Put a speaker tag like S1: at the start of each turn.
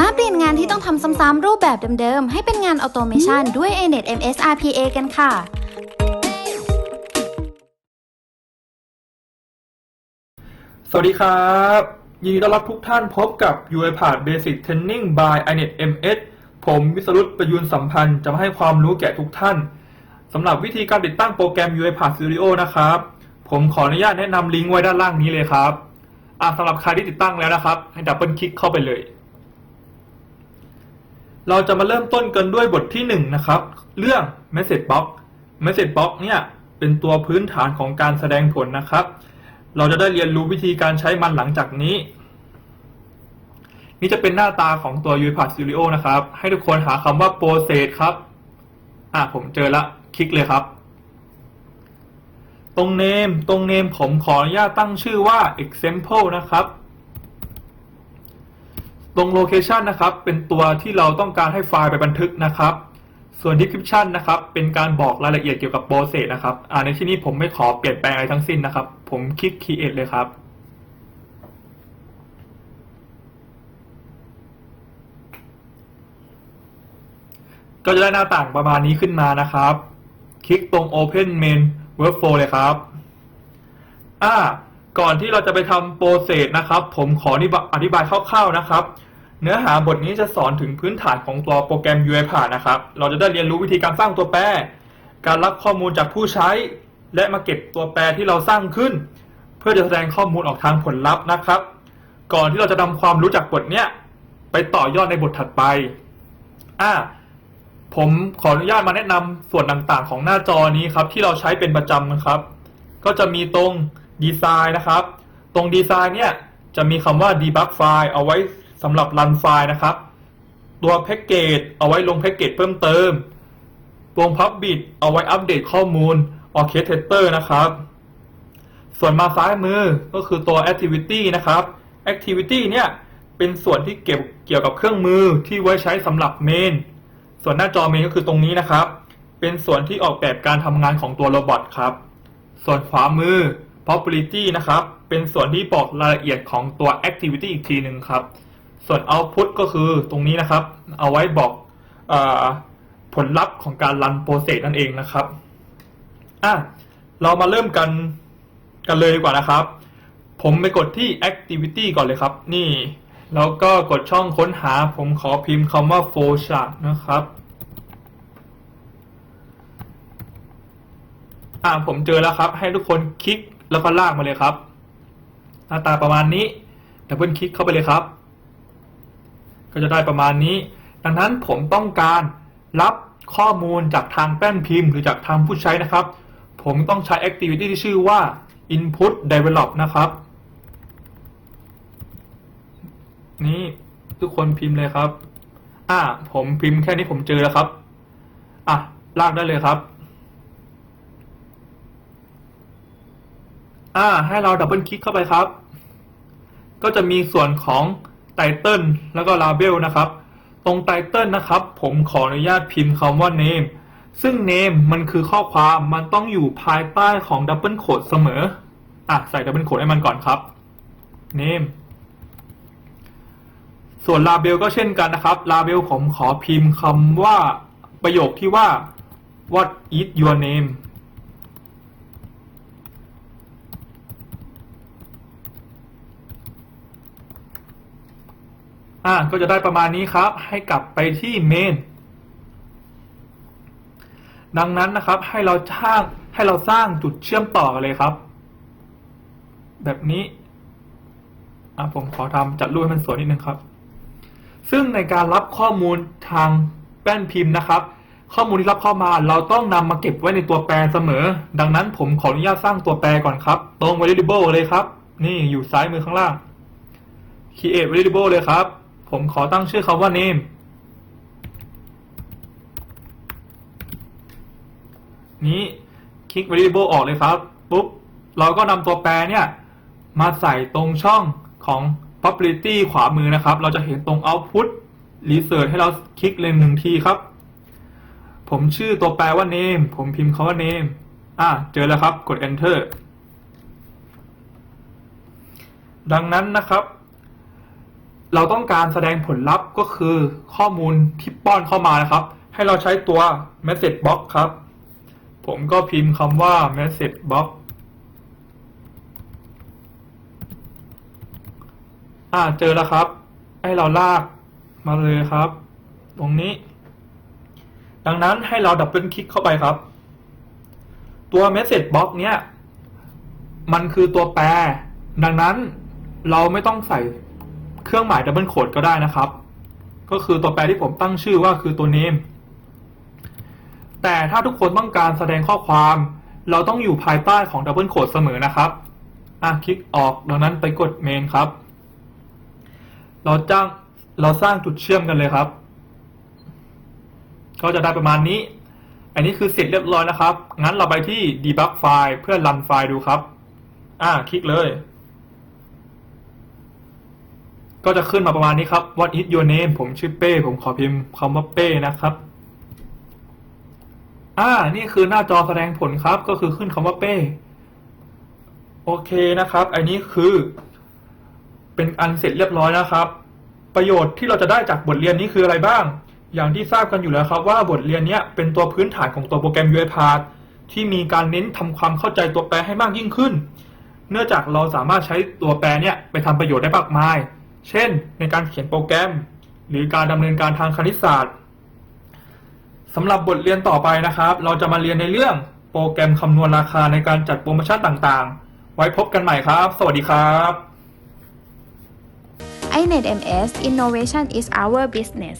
S1: มาเปลี่ยนงานที่ต้องทำซ้ำๆรูปแบบเดิมๆ ให้เป็นงานออโตเมชันด้วย ANET MS RPA กันค่ะ
S2: สวัสดีครับ ยินดีต้อนรับทุกท่านพบกับ UiPath Basic Training by iNet MS ผมวิสรุตประยุนสัมพันธ์จะมาให้ความรู้แก่ทุกท่านสำหรับวิธีการติดตั้งโปรแกรม UiPath Studio นะครับ ผมขออนุญาตแนะนำลิงก์ไว้ด้านล่างนี้เลยครับอะสำหรับใครที่ติดตั้งแล้วนะครับ ให้ดับเบิลคลิกเข้าไปเลย เราจะมาเริ่มต้นกันด้วยบทที่1นะครับ เรื่อง Message Box Message Box เนี่ยเป็นตัวพื้นฐานของการแสดงผลนะครับ เราจะได้เรียนรู้วิธีการใช้มันหลังจากนี้ นี่จะเป็นหน้าตาของตัว UiPath Studio นะครับ ให้ทุกคนหาคำว่า Process ครับ อะผมเจอละ คลิกเลยครับ ตรง Name ตรง Name ผมขออนุญาตตั้งชื่อว่า Example นะครับ ตรง Location นะครับ เป็นตัวที่เราต้องการให้ไฟล์ไปบันทึกนะครับ ส่วน description นะครับ เป็นการบอกรายละเอียดเกี่ยวกับ process นะครับอ่าในที่นี้ผมไม่ขอเปลี่ยนแปลงอะไรทั้งสิ้นนะครับ ผมคลิก create เลยครับก็จะได้หน้าต่างประมาณนี้ขึ้นมานะครับ คลิกตรง open main workflow เลยครับ อ่า ก่อนที่เราจะไปทำโปรเซสนะครับ ผมขออธิบายคร่าวๆนะครับ เนื้อหาบทนี้จะสอนถึงพื้นฐานของตัวโปรแกรม UiPath นะครับ เราจะได้เรียนรู้วิธีการสร้างตัวแปร การรับข้อมูลจากผู้ใช้ และมาเก็บตัวแปรที่เราสร้างขึ้น เพื่อจะแสดงข้อมูลออกทางผลลัพธ์นะครับ ก่อนที่เราจะนำความรู้จากบทเนี้ยไปต่อยอดในบทถัดไป อ่า ผมขออนุญาตมาแนะนำส่วนต่างๆ ของหน้าจอนี้ครับ ที่เราใช้เป็นประจำนะครับ ก็จะมีตรงดีไซน์นะครับ ตรงดีไซน์เนี่ยจะมีคำว่า debug file เอาไว้ สำหรับรันไฟล์นะครับ ตัวแพ็กเกจเอาไว้ลงแพ็กเกจเพิ่มเติมตรง public เอาไว้อัปเดตข้อมูล orchestrator นะครับ ส่วนมาซ้ายมือก็คือตัว activity นะครับ activity เนี่ยเป็นส่วนที่เก็บเกี่ยวกับเครื่องมือที่ไว้ใช้สำหรับ main ส่วนหน้าจอ main ก็คือตรงนี้นะครับ เป็นส่วนที่ออกแบบการทำงานของตัวโรบอทครับ ส่วนขวามือ probability นะครับ เป็นส่วนที่บอกรายละเอียดของตัว activity อีกทีหนึ่งครับ ส่วน output ก็คือตรงนี้นะครับ เอาไว้บอกอผลลัพธ์ของการรันโปรเซสนั่นเองนะครับอะเรามาเริ่มกันกันเลยดีกว่านะครับ ผมไปกดที่ activity ก่อนเลยครับ นี่แล้วก็กดช่องค้นหา ผมขอพิมพ์คำว่า flowchart นะครับอ่าผมเจอแล้วครับ ให้ทุกคนคลิกแล้วก็ลากมาเลยครับ หน้าตาประมาณนี้ดับเบิลคลิกเข้าไปเลยครับ ก็จะได้ประมาณนี้ ดังนั้นผมต้องการรับข้อมูลจากทางแป้นพิมพ์ หรือจากทางผู้ใช้นะครับ ผมต้องใช้ activity ที่ชื่อว่า input develop นะครับ นี่ทุกคนพิมพ์เลยครับ อ่า ผมพิมพ์แค่นี้ผมเจอแล้วครับ อะ ลากได้เลยครับ อ่า ให้เราดับเบิลคลิกเข้าไปครับ ก็จะมีส่วนของ ไตเติลแล้วก็ลาเบลนะครับ ตรงไตเติลนะครับ ผมขออนุญาตพิมพ์คำว่า name ซึ่ง name มันคือข้อความมันต้องอยู่ภายใต้ของดับเบิลโคดเสมอ อะ ใส่ดับเบิลโคดให้มันก่อนครับ name ส่วนลาเบลก็เช่นกันนะครับลาเบลผมขอพิมพ์คำว่าประโยคที่ว่า what is your name อ่าก็จะได้ประมาณนี้ครับ ให้กลับไปที่เมนดังนั้นนะครับให้เราสร้างให้เราสร้างจุดเชื่อมต่อกันเลยครับ แบบนี้อ่ผมขอทำจัดรูปให้มันสวยนิดนึงครับ ซึ่งในการรับข้อมูลทางแป้นพิมพ์นะครับ ข้อมูลที่รับเข้ามาเราต้องนำมาเก็บไว้ในตัวแปรเสมอ ดังนั้นผมขออนุญาตสร้างตัวแปรก่อนครับ ตรง variable เลยครับ นี่อยู่ซ้ายมือข้างล่าง create variable เลยครับ ผมขอตั้งชื่อคำว่า name นี้คลิก variable ออกเลยครับ ปุ๊บ เราก็นำตัวแปรเนี่ย มาใส่ตรงช่องของ probability ขวามือนะครับ เราจะเห็นตรง output research ให้เราคลิกเลยหนึ่งทีครับ ผมชื่อตัวแปรว่า name ผมพิมพ์คาว่า name อะ เจอแล้วครับ กด enter ดังนั้นนะครับ เราต้องการแสดงผลลัพธ์ก็คือข้อมูลที่ป้อนเข้ามานะครับ ให้เราใช้ตัว message box ครับ ผมก็พิมพ์คำว่า message box อ่าเจอแล้วครับ ให้เราลากมาเลยครับ ตรงนี้ ดังนั้นให้เราดับเบิลคลิกเข้าไปครับ ตัว message box เนี้ยมันคือตัวแปร ดังนั้นเราไม่ต้องใส่ เครื่องหมายดับเบิลโคดก็ได้นะครับ ก็คือตัวแปรที่ผมตั้งชื่อว่าคือตัว name แต่ถ้าทุกคนต้องการแสดงข้อความ เราต้องอยู่ภายใต้ของดับเบิลโคดเสมอนะครับอะคลิกออกดังนั้นไปกด main ครับ เราจ้างเราสร้างจุดเชื่อมกันเลยครับ ก็จะได้ประมาณนี้ อันนี้คือเสร็จเรียบร้อยนะครับ งั้นเราไปที่ debug ไฟล์เพื่อรันไฟล์ดูครับ อ่าคลิกเลย ก็จะขึ้นมาประมาณนี้ครับ what is your name ผมชื่อเป้ ผมขอพิมพ์คำว่าเป้นะครับ อ่า นี่คือหน้าจอแสดงผลครับ ก็คือขึ้นคำว่าเป้ โอเคนะครับ อันนี้คือ เป็นอันเสร็จเรียบร้อยนะครับ ประโยชน์ที่เราจะได้จากบทเรียนนี้คืออะไรบ้าง อย่างที่ทราบกันอยู่แล้วครับ ว่าบทเรียนนี้เป็นตัวพื้นฐานของตัวโปรแกรม UiPath ที่มีการเน้นทำความเข้าใจตัวแปรให้มากยิ่งขึ้น เนื่องจากเราสามารถใช้ตัวแปรเนี้ยไปทำประโยชน์ได้มากมาย เช่น ในการเขียนโปรแกรม หรือการดำเนินการทางคณิตศาสตร์สำหรับบทเรียนต่อไปนะครับ เราจะมาเรียนในเรื่องโปรแกรมคำนวณราคาในการจัดโปรโมชั่นต่างๆ ไว้พบกันใหม่ครับ สวัสดีครับ
S1: iNet MS Innovation is our business